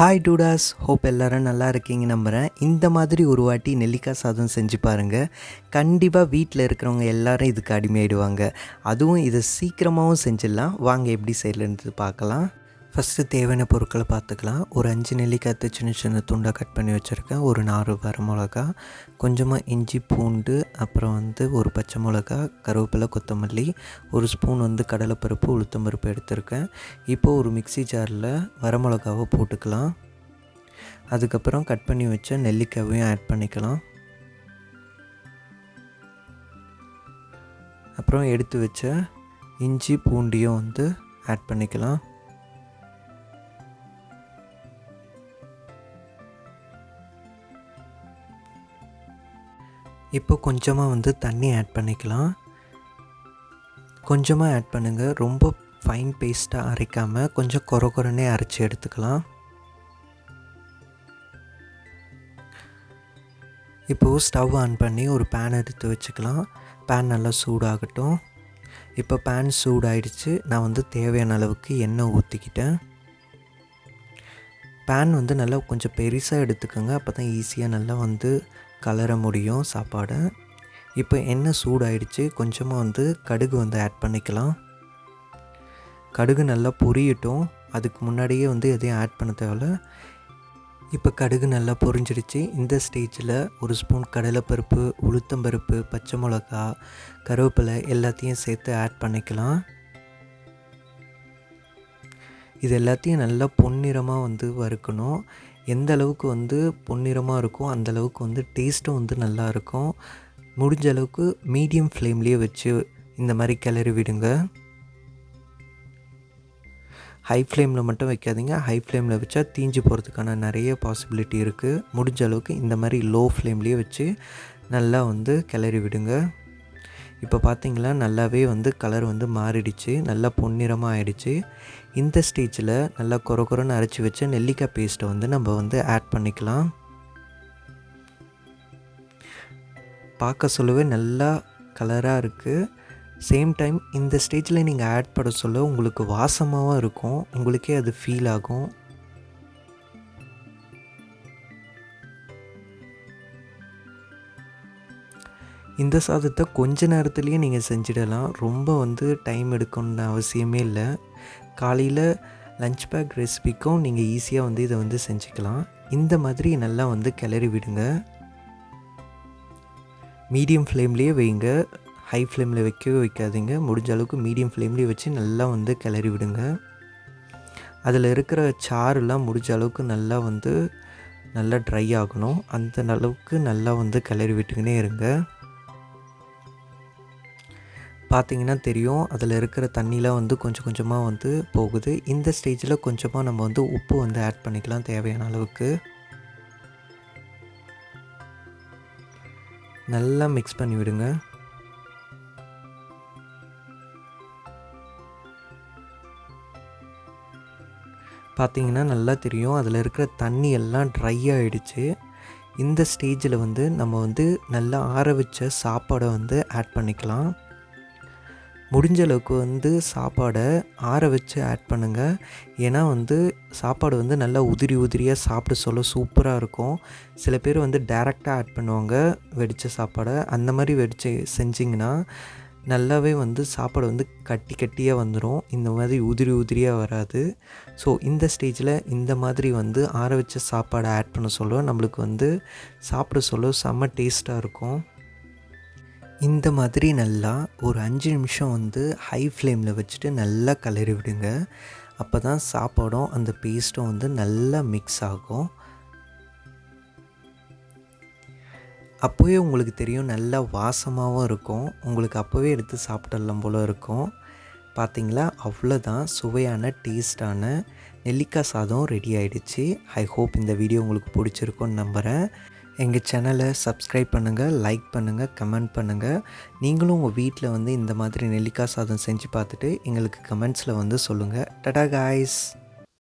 Hi டூடாஸ் hope எல்லாரும் நல்லா இருக்கீங்க நம்புகிறேன் இந்த மாதிரி ஒரு வாட்டி நெல்லிக்காய் சாதம் செஞ்சு பாருங்கள் கண்டிப்பாக வீட்டில் இருக்கிறவங்க எல்லோரும் இதுக்கு அடிமையாயிடுவாங்க. அதுவும் இதை சீக்கிரமாகவும் செஞ்சிடலாம். வாங்க எப்படி செய்யலன்றது பார்க்கலாம். ஃபஸ்ட்டு தேவையான பொருட்களை பார்த்துக்கலாம். ஒரு அஞ்சு நெல்லிக்காய்த்து சின்ன சின்ன துண்டாக கட் பண்ணி வச்சுருக்கேன். ஒரு நாலு வரமிளகா கொஞ்சமாக இஞ்சி பூண்டு அப்புறம் வந்து ஒரு பச்சை மிளகா கருவேப்பிலை கொத்தமல்லி ஒரு ஸ்பூன் வந்து கடலைப்பருப்பு உளுத்தம்பருப்பு எடுத்திருக்கேன். இப்போது ஒரு மிக்ஸி ஜாரில் வரமிளகாவை போட்டுக்கலாம். அதுக்கப்புறம் கட் பண்ணி வச்ச நெல்லிக்காயையும் ஆட் பண்ணிக்கலாம். அப்புறம் எடுத்து வச்ச இஞ்சி பூண்டியும் வந்து ஆட் பண்ணிக்கலாம். இப்போ கொஞ்சமாக வந்து தண்ணி ஆட் பண்ணிக்கலாம். கொஞ்சமாக ஆட் பண்ணுங்கள் ரொம்ப ஃபைன் பேஸ்ட்டாக அரைக்காமல் கொஞ்சம் கொர கொரனே அரைச்சி எடுத்துக்கலாம். இப்போது ஸ்டவ் ஆன் பண்ணி ஒரு பேன் எடுத்து வச்சுக்கலாம். பேன் நல்லா சூடாகட்டும். இப்போ பேன் சூடாயிடுச்சு. நான் வந்து தேவையான அளவுக்கு எண்ணெய் ஊற்றிக்கிட்டேன் பேன் வந்து நல்லா கொஞ்சம் பெருசாக எடுத்துக்கோங்க. அப்போ தான் ஈஸியாக நல்லா வந்து கலர முடியும் சாப்பாடை. இப்போ எண்ணெய் சூடாயிடுச்சு. கொஞ்சமாக வந்து கடுகு வந்து ஆட் பண்ணிக்கலாம். கடுகு நல்லா பொரியட்டும். அதுக்கு முன்னாடியே வந்து எதையும் ஆட் பண்ண தேவையில்ல. இப்போ கடுகு நல்லா பொரிஞ்சிடுச்சு. இந்த ஸ்டேஜில் ஒரு ஸ்பூன் கடலைப்பருப்பு உளுத்தம்பருப்பு பச்சை மிளகா கருவேப்பிலை எல்லாத்தையும் சேர்த்து ஆட் பண்ணிக்கலாம். இது எல்லாத்தையும் நல்லா பொன்னிறமாக வந்து வறுக்கணும். எந்த அளவுக்கு வந்து பொன்னிறமாக இருக்கோ அந்த அளவுக்கு வந்து டேஸ்ட்டும் வந்து நல்லாயிருக்கும் முடிஞ்ச அளவுக்கு மீடியம் ஃப்ளேம்லேயே வச்சு இந்த மாதிரி கிளறி விடுங்க. ஹை ஃப்ளேமில் மட்டும் வைக்காதீங்க. ஹை ஃப்ளேமில் வச்சா தீஞ்சு போகிறதுக்கான நிறைய பாசிபிலிட்டி இருக்குது முடிஞ்ச அளவுக்கு இந்த மாதிரி லோ ஃப்ளேம்லேயே வச்சு நல்லா வந்து கிளறி விடுங்க. இப்போ பார்த்திங்களா நல்லாவே வந்து கலர் வந்து மாறிடுச்சு நல்லா பொன்னிறமாக ஆயிடுச்சு. இந்த ஸ்டேஜில் நல்லா குறை குறைன்னு அரைச்சி வச்ச நெல்லிக்காய் பேஸ்ட்டை வந்து நம்ம வந்து ஆட் பண்ணிக்கலாம். பார்க்க சொல்லவே நல்லா கலராக இருக்குது சேம் டைம் இந்த ஸ்டேஜில் நீங்கள் ஆட் பண்ண சொல்ல உங்களுக்கு வாசமாகவும் இருக்கும் உங்களுக்கே அது ஃபீல் ஆகும். இந்த சாதத்தை கொஞ்ச நேரத்துலேயே நீங்கள் செஞ்சிடலாம். ரொம்ப வந்து டைம் எடுக்கணும்னு அவசியமே இல்லை. காலையில் லஞ்ச் பேக் ரெசிபிக்கும் நீங்கள் ஈஸியாக வந்து இதை வந்து செஞ்சுக்கலாம். இந்த மாதிரி நல்லா வந்து கிளறி விடுங்க. மீடியம் ஃப்ளேம்லேயே வைங்க. ஹை ஃப்ளேமில் வைக்கவே வைக்காதீங்க. முடிஞ்ச அளவுக்கு மீடியம் ஃப்ளேம்லேயே வச்சு நல்லா வந்து கிளறி விடுங்க. அதில் இருக்கிற சாறுலாம் முடிஞ்ச அளவுக்கு நல்லா வந்து நல்லா ட்ரை ஆகணும். அந்த அளவுக்கு நல்லா வந்து கிளறி விட்டுக்கினே இருங்க. பார்த்தீங்கன்னா தெரியும். அதில் இருக்கிற தண்ணிலாம் வந்து கொஞ்சம் கொஞ்சமாக வந்து போகுது. இந்த ஸ்டேஜில் கொஞ்சமாக நம்ம வந்து உப்பு வந்து ஆட் பண்ணிக்கலாம் தேவையான அளவுக்கு. நல்லா மிக்ஸ் பண்ணி விடுங்க. பார்த்தீங்கன்னா நல்லா தெரியும். அதில் இருக்கிற தண்ணி எல்லாம் ட்ரை ஆகிடுச்சு இந்த ஸ்டேஜில் வந்து நம்ம வந்து நல்லா ஆற வச்ச சாப்பாடை வந்து ஆட் பண்ணிக்கலாம். முடிஞ்ச அளவுக்கு வந்து சாப்பாடை ஆற வச்சு ஆட் பண்ணுங்கள் ஏன்னா வந்து சாப்பாடு வந்து நல்லா உதிரி உதிரியாக சாப்பிட சொல்ல சூப்பராக இருக்கும். சில பேர் வந்து டேரெக்டாக ஆட் பண்ணுவாங்க வெடித்த சாப்பாடை. அந்த மாதிரி வெடித்து செஞ்சிங்கன்னா நல்லாவே வந்து சாப்பாடு வந்து கட்டி கட்டியாக வந்துடும் இந்த மாதிரி உதிரி உதிரியாக வராது. ஸோ இந்த ஸ்டேஜில் இந்த மாதிரி வந்து ஆற வச்ச சாப்பாடை ஆட் பண்ண சொல்ல நம்மளுக்கு வந்து சாப்பிட சொல்ல செம்ம டேஸ்ட்டாக இருக்கும். இந்த மாதிரி நல்லா ஒரு அஞ்சு நிமிஷம் வந்து ஹை ஃப்ளேமில் வச்சுட்டு நல்லா கிளறி விடுங்க. அப்போ தான் சாப்பாடும் அந்த பேஸ்ட்டும் வந்து நல்லா மிக்ஸ் ஆகும். அப்போவே உங்களுக்கு தெரியும் நல்லா வாசமாகவும் இருக்கும். உங்களுக்கு அப்போவே எடுத்து சாப்பிடலாம் போல் இருக்கும். பார்த்தீங்களா அவ்வளோதான் சுவையான டேஸ்டான நெல்லிக்காய் சாதம் ரெடி ஆகிடுச்சு ஐ ஹோப் இந்த வீடியோ உங்களுக்கு பிடிச்சிருக்கும்னு நம்புகிறேன் எங்கள் சேனலை சப்ஸ்கிரைப் பண்ணுங்கள் லைக் பண்ணுங்கள் கமெண்ட் பண்ணுங்கள் நீங்களும் உங்கள் வீட்டில் வந்து இந்த மாதிரி நெல்லிக்காய் சாதம் செஞ்சு பார்த்துட்டு எங்களுக்கு கமெண்ட்ஸில் வந்து சொல்லுங்கள் டடா காய்ஸ்